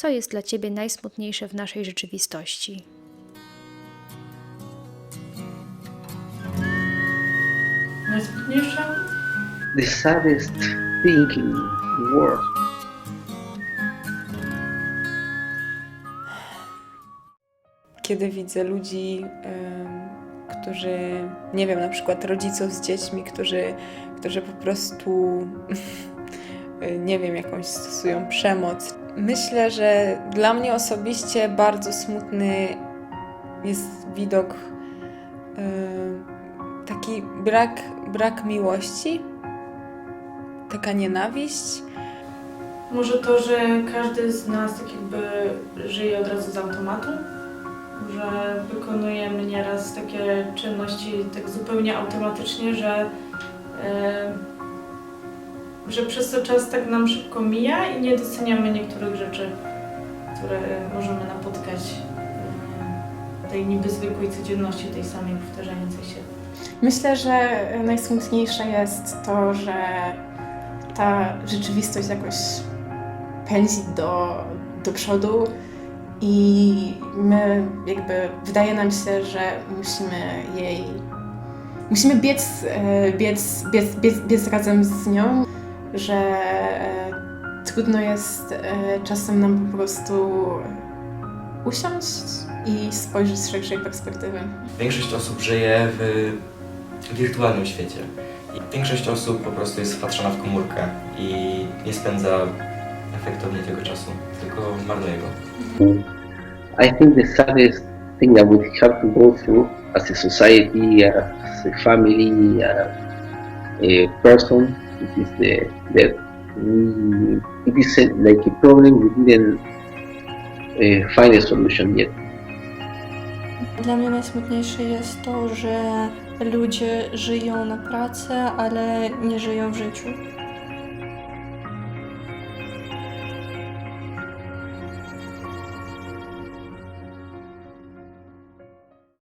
co jest dla Ciebie najsmutniejsze w naszej rzeczywistości. Najsmutniejsze? The saddest thing in the world. kiedy widzę ludzi, em, którzy, nie wiem, na przykład rodziców z dziećmi, którzy, którzy po prostu, nie wiem, jakąś stosują przemoc. Myślę, że dla mnie osobiście bardzo smutny jest widok em, taki brak, brak miłości, taka nienawiść. Może to, że każdy z nas tak jakby żyje od razu z automatu, że wykonujemy nieraz takie czynności tak zupełnie automatycznie, że, e, że przez to czas tak nam szybko mija i nie doceniamy niektórych rzeczy, które możemy napotkać e, tej niby zwykłej codzienności, tej samej powtarzającej się. Myślę, że najsmutniejsze jest to, że ta rzeczywistość jakoś pędzi do, do przodu i my jakby wydaje nam się, że musimy jej musimy biec, e, biec, biec, biec, biec razem z nią, że e, trudno jest e, czasem nam po prostu usiąść i spojrzeć z szerszej perspektywy. Większość osób żyje w wirtualnym świecie. I większość osób po prostu jest wpatrzona w komórkę i nie spędza efektownie tego czasu, tylko marnuje go. I think the saddest thing that we have to go through as a society, as a family, uh, a person, it is the that we, it is a, like a problem we didn't uh, find a solution yet. Dla mnie najsmutniejsze jest to, że ludzie żyją na pracę, ale nie żyją w życiu.